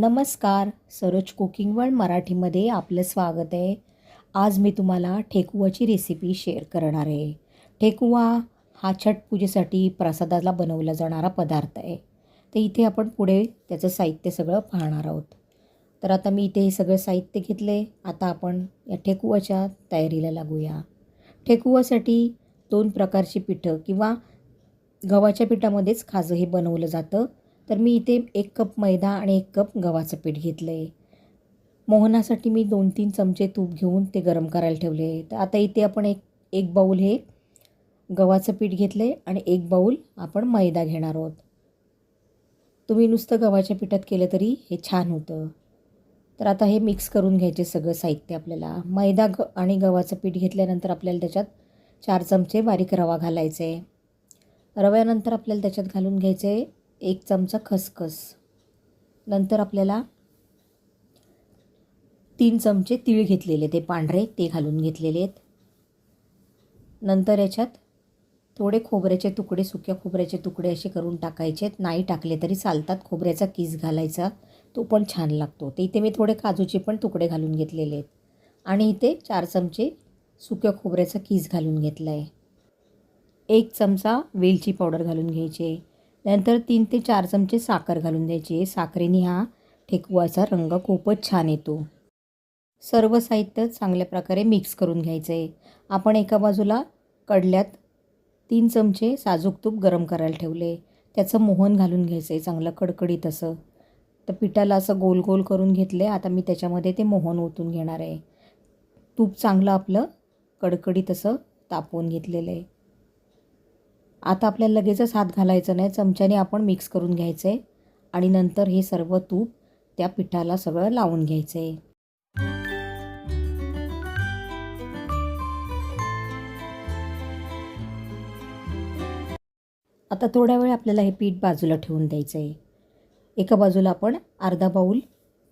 नमस्कार Saroj cooking world मराठीमध्ये आपलं स्वागत आहे. आज मी तुम्हाला ठेकुवाची रेसिपी शेअर करणार आहे. ठेकुवा हा छट पूजेसाठी प्रसादाला बनवला जाणारा पदार्थ आहे. तर इथे आपण पुढे त्याचं साहित्य सगळं पाहणार आहोत. तर आता मी इथे हे सगळं साहित्य घेतले आता आपण या ठेकुवाच्या तयारीला लागूया. ठेकुवासाठी दोन प्रकारची पिठं किंवा गव्हाच्या पिठामध्येच खाजं हे बनवलं जातं. तर मी इथे एक कप मैदा आणि एक कप गव्हाचं पीठ घेतलं आहे मोहनासाठी मी दोन तीन चमचे तूप घेऊन ते गरम करायला ठेवले तर आता इथे आपण एक एक बाऊल हे गव्हाचं पीठ घेतलं आहे आणि एक बाऊल आपण मैदा घेणार आहोत. तुम्ही नुसतं गव्हाच्या पिठात केलं तरी हे छान होतं. तर आता हे मिक्स करून घ्यायचे सगळं साहित्य आपल्याला. मैदा ग आणि गव्हाचं पीठ घेतल्यानंतर आपल्याला त्याच्यात चार चमचे बारीक रवा घालायचे. रव्यानंतर आपल्याला त्याच्यात घालून घ्यायचे एक चमचा खसखस. नंतर आपल्याला तीन चमचे तीळ घेतलेले ते पांढरे ते घालून घेतलेले आहेत. नंतर याच्यात थोडे खोबऱ्याचे तुकडे सुक्या खोबऱ्याचे तुकडे असे करून टाकायचे आहेत. नाही टाकले तरी चालतात. खोबऱ्याचा किस घालायचा. तो पण छान लागतो. ते इथे मी थोडे काजूचे पण तुकडे घालून घेतलेले आहेत. आणि इथे चार चमचे सुक्या खोबऱ्याचा किस घालून घेतला आहे एक चमचा वेलची पावडर घालून घ्यायची त्यानंतर तीन ते चार चमचे साखर घालून द्यायची. साखरेने हा ठेकुवाचा रंग खूपच छान येतो. सर्व साहित्य चांगल्या प्रकारे मिक्स करून घ्यायचं. आहे आपण एका बाजूला कडल्यात तीन चमचे साजूक तूप गरम करायला ठेवले. त्याचं मोहन घालून घ्यायचं आहे चांगलं कडकडीत असं. तर पिठाला असं गोल गोल करून घेतले. आता मी त्याच्यामध्ये ते मोहन ओतून घेणार आहे. तूप चांगलं आपलं कडकडीत असं तापवून घेतलेलं आहे. आता आपल्याला लगेचच हात घालायचं नाही चमच्याने आपण मिक्स करून घ्यायचं आहे आणि नंतर हे सर्व तूप त्या पिठाला सगळं लावून घ्यायचं. आहे आता थोड्या वेळ आपल्याला हे पीठ बाजूला ठेवून द्यायचं आहे एका बाजूला आपण अर्धा बाऊल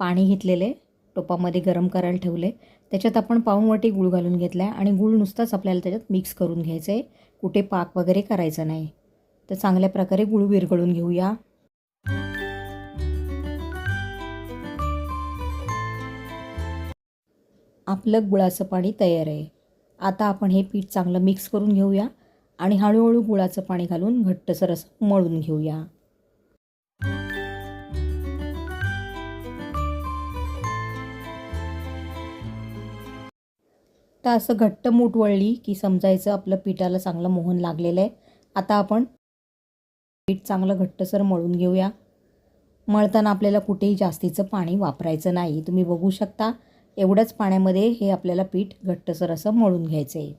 पाणी घेतलेले टोपामध्ये गरम करायला ठेवले. त्याच्यात आपण पाऊणवाटी गूळ घालून घेतला आहे आणि गूळ नुसताच आपल्याला त्याच्यात मिक्स करून घ्यायचं आहे कुठे पाक वगैरे करायचं नाही. तर चांगल्या प्रकारे गुळ विरघळून घेऊया. आपलं गुळाचं पाणी तयार आहे. आता आपण हे पीठ चांगलं मिक्स करून घेऊया आणि हळूहळू गुळाचं पाणी घालून घट्टसर असं मळून घेऊया. तर असं घट्ट मूठ वळली की समजायचं आपलं पिठाला चांगलं मोहन लागलेलं आहे. आता आपण पीठ चांगलं घट्टसर मळून घेऊया. मळताना आपल्याला कुठेही जास्तीचं पाणी वापरायचं नाही. तुम्ही बघू शकता एवढ्याच पाण्यामध्ये हे आपल्याला पीठ घट्टसर असं मळून घ्यायचं आहे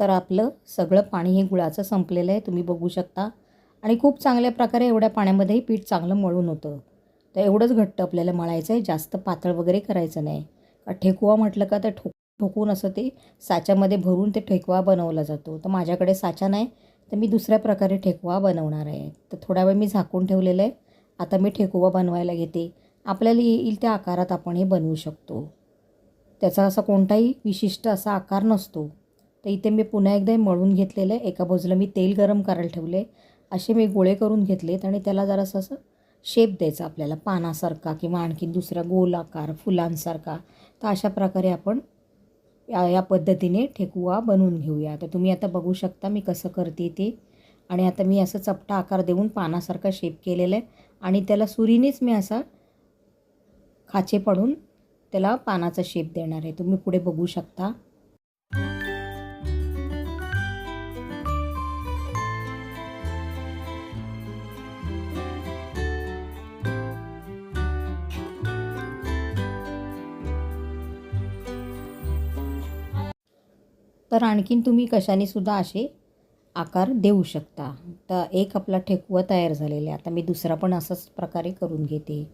तर आपलं सगळं पाणी हे गुळाचं संपलेलं आहे तुम्ही बघू शकता. आणि खूप चांगल्या प्रकारे एवढ्या पाण्यामध्येही पीठ चांगलं मळून होतं. तर एवढंच घट्ट आपल्याला मळायचं आहे जास्त पातळ वगैरे करायचं नाही. का ठेकुवा म्हटलं का तर ठोक ठोकून असं ते साच्यामध्ये भरून ते ठेकुवा बनवला जातो. तर माझ्याकडे साचा नाही तर मी दुसऱ्या प्रकारे ठेकुवा बनवणार आहे. तर थोडा वेळ मी झाकून ठेवलेलं आहे. आता मी ठेकुवा बनवायला घेते. आपल्याला येईल त्या आकारात आपण हे बनवू शकतो. त्याचा असा कोणताही विशिष्ट असा आकार नसतो. तर इथे मी पुन्हा एकदा मळून घेतलेलं आहे. एका बाजूला मी तेल गरम करायला ठेवले असे मी गोळे करून घेतलेत आणि त्याला जरासं असं शेप द्यायचा आपल्याला पानासारखा किंवा आणखी दुसरा गोल आकार फुलांसारखा. तर अशा प्रकारे आपण या या पद्धतीने ठेकुवा बनवून घेऊया. तर तुम्ही आता बघू शकता मी कसं करते ते. आणि आता मी असं चपटा आकार देऊन पानासारखा शेप केलेला आहे. आणि त्याला सुरीनेच मी असा खाचे पडून त्याला पानाचा शेप देणार आहे. तुम्ही पुढे बघू शकता. तर आणखीन तुम्ही कशाने सुद्धा असे आकार देऊ शकता. तर एक आपला ठेकुवा तयार झालेला आहे. आता मी दुसरा पण असंच प्रकारे करून घेते.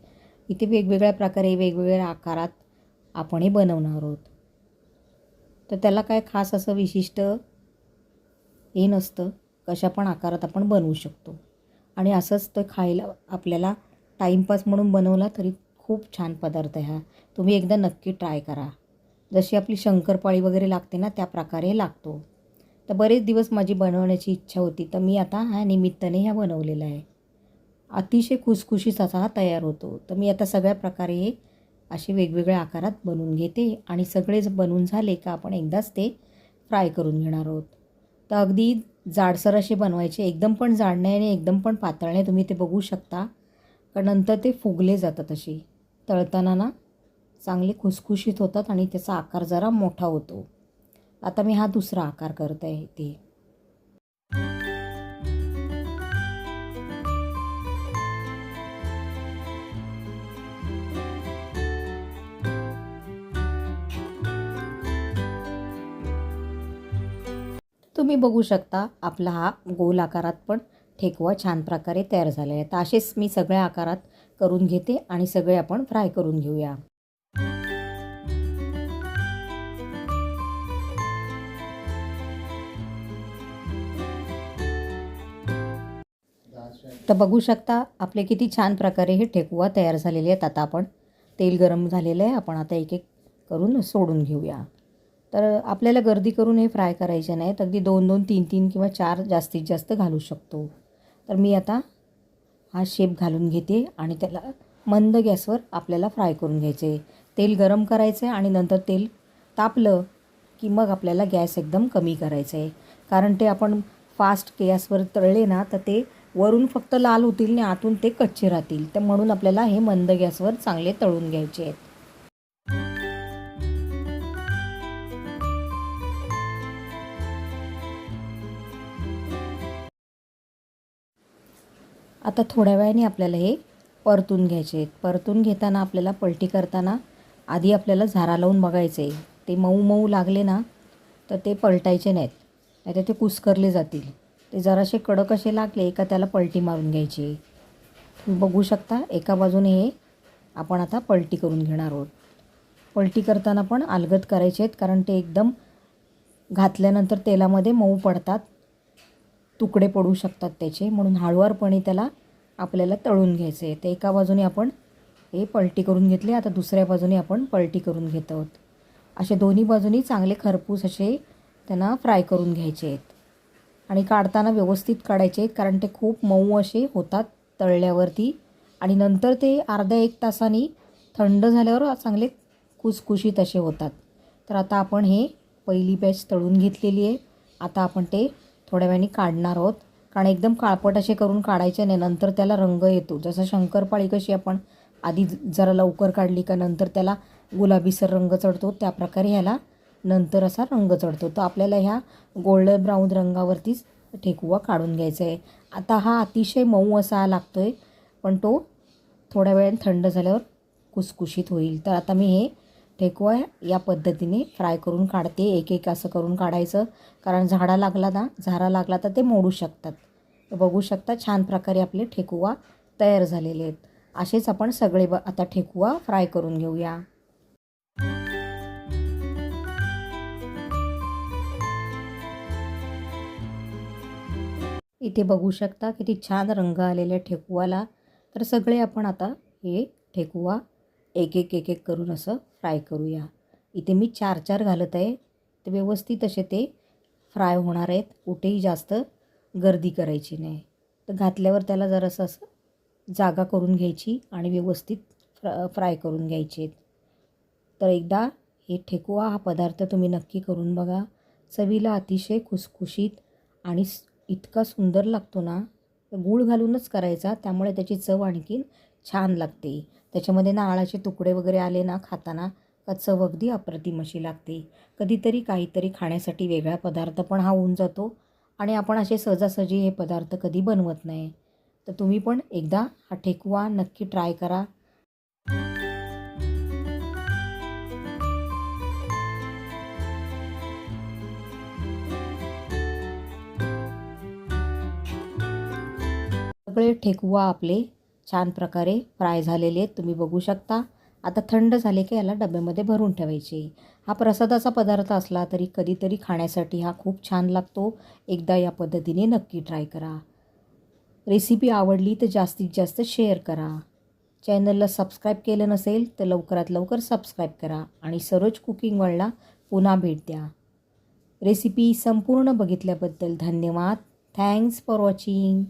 इथे वेगवेगळ्या प्रकारे वेगवेगळ्या आकारात आपण हे बनवणार आहोत. तर त्याला काय खास असं विशिष्ट हे नसतं. कशा पण आकारात आपण बनवू शकतो. आणि असंच तर खायला आपल्याला टाईमपास म्हणून बनवला तरी खूप छान पदार्थ आहे हा. तुम्ही एकदा नक्की ट्राय करा. जशी आपली शंकरपाळी वगैरे लागते ना त्या प्रकारे लागतो. तर बरेच दिवस माझी बनवण्याची इच्छा होती तर मी आता ह्या निमित्ताने ह्या बनवलेला आहे. अतिशय खुसखुशीत असा हा तयार होतो. तर मी आता सगळ्या प्रकारे हे असे वेगवेगळ्या आकारात बनवून घेते आणि सगळेच बनवून झाले का आपण एकदाच ते फ्राय करून घेणार आहोत. तर अगदी जाडसर असे बनवायचे एकदम पण जाड नाही आणि एकदम पण पातळ नाही तुम्ही ते बघू शकता. कारण नंतर ते फुगले जातात असे. तळताना ना चांगले खुसखुशीत होतात आणि त्याचा आकार जरा मोठा होतो. आता मी हा दुसरा आकार करत आहे ते तुम्ही बघू शकता आपला हा गोल आकारात पण ठेकवा छान प्रकारे तयार झाला आहे. तर असेच मी सगळ्या आकारात करून घेते आणि सगळे आपण फ्राय करून घेऊया. तर बघू शकता आपले किती छान प्रकारे हे ठेकुवा तयार झालेले आहेत. आता आपण तेल गरम झालेलं आहे. आपण आता एक एक करून सोडून घेऊया. तर आपल्याला गर्दी करून हे फ्राय करायचे नाहीत. अगदी दोन दोन तीन तीन किंवा चार जास्तीत जास्त घालू शकतो. तर मी आता हा शेप घालून घेते आणि त्याला मंद गॅसवर आपल्याला फ्राय करून घ्यायचे. तेल गरम करायचं आहे आणि नंतर तेल तापलं की मग आपल्याला गॅस एकदम कमी करायचं आहे कारण ते आपण फास्ट गॅसवर तळले ना तर ते वरून फक्त लाल होतील आणि आतून ते कच्चे राहतील. तर म्हणून आपल्याला हे मंद गॅसवर चांगले तळून घ्यायचे आहेत. आता थोड्या वेळाने आपल्याला हे परतून घ्यायचे आहेत. परतून घेताना आपल्याला पलटी करताना आधी आपल्याला झारा लावून बघायचे आहे. ते मऊ मऊ लागले ना तर ते पलटायचे नाहीत. नाहीतर ते कुस्करले जातील. ते जरासे कडक असे लागले का त्याला पलटी मारून घ्यायची. तुम्ही बघू शकता एका बाजूने हे आपण आता पलटी करून घेणार आहोत. पलटी करताना पण अलगद करायचे आहेत कारण ते एकदम घातल्यानंतर तेलामध्ये मऊ पडतात तुकडे पडू शकतात त्याचे म्हणून हळूवारपणे त्याला आपल्याला तळून घ्यायचे आहे ते एका बाजूने आपण हे पलटी करून घेतले आता दुसऱ्या बाजूने आपण पलटी करून घेत आहोत. असे दोन्ही बाजूनी चांगले खरपूस असे त्यांना फ्राय करून घ्यायचे आहेत. आणि काढताना व्यवस्थित काढायचे आहेत कारण ते खूप मऊ असे होतात तळल्यावरती. आणि नंतर ते अर्ध्या एक तासाने थंड झाल्यावर चांगले कुसकुशीत असे होतात. तर आता आपण हे पहिली बॅच तळून घेतलेली आहे. आता आपण ते थोड्या वेळाने काढणार आहोत. कारण एकदम काळपट असे करून काढायचे नाही नंतर त्याला रंग येतो. जसं शंकरपाळी कशी आपण आधी जरा लवकर काढली का नंतर त्याला गुलाबीसर रंग चढतो त्या प्रकारे ह्याला नंतर असा रंग चढतो. तर आपल्याला ह्या गोल्डन ब्राऊन रंगावरतीच ठेकुवा काढून घ्यायचा आहे. आता हा अतिशय मऊ असा लागतो आहे पण तो थोड्या वेळाने थंड झाल्यावर कुसकुशीत होईल. तर आता मी हे ठेकुवा या पद्धतीने फ्राय करून काढते. एक एक असं करून काढायचं. कारण झाडा लागला ना झारा लागला तर ते मोडू शकतात. तर बघू शकता छान प्रकारे आपले ठेकुवा तयार झालेले आहेत. असेच आपण सगळे ब आता ठेकुवा फ्राय करून घेऊया. इथे बघू शकता किती छान रंग आलेल्या ठेकुवाला. तर सगळे आपण आता हे ठेकुवा एक एक एक एक करून असं फ्राय करूया. इथे मी चार चार घालत आहे. ते व्यवस्थित असे ते फ्राय होणार आहेत. कुठेही जास्त गर्दी करायची नाही. तर घातल्यावर त्याला जरासं असं जागा करून घ्यायची आणि व्यवस्थित फ्रा फ्राय करून घ्यायचे आहेत. तर एकदा हे ठेकुवा हा पदार्थ तुम्ही नक्की करून बघा. चवीला अतिशय खुसखुशीत आणि इतका सुंदर लागतो ना गूळ घालूनच करायचा त्यामुळे त्याची चव आणखीन छान लागते. त्याच्यामध्ये नारळाचे तुकडे वगैरे आले ना खाताना का चव अगदी अप्रतिम अशी लागते. कधीतरी काहीतरी खाण्यासाठी वेगळा पदार्थ पण हा होऊन जातो आणि आपण असे सहजासहजी हे पदार्थ कधी बनवत नाही. तर तुम्ही पण एकदा हा ठेकुवा नक्की ट्राय करा. सगळे ठेकुवा आपले. छान प्रकारे फ्राय झालेले आहेत तुम्ही बघू शकता. आता थंड झाले की याला डब्यामध्ये भरून ठेवायचे. हा प्रसादाचा पदार्थ असला तरी कधीतरी खाण्यासाठी हा खूप छान लागतो. एकदा या पद्धतीने नक्की ट्राय करा. रेसिपी आवडली तर जास्तीत जास्त शेअर करा. चॅनलला सबस्क्राईब केलं नसेल तर लवकरात लवकर सबस्क्राईब करा आणि सरोज कुकिंग वर्ल्डला पुन्हा भेट द्या. रेसिपी संपूर्ण बघितल्याबद्दल धन्यवाद. Thanks for watching.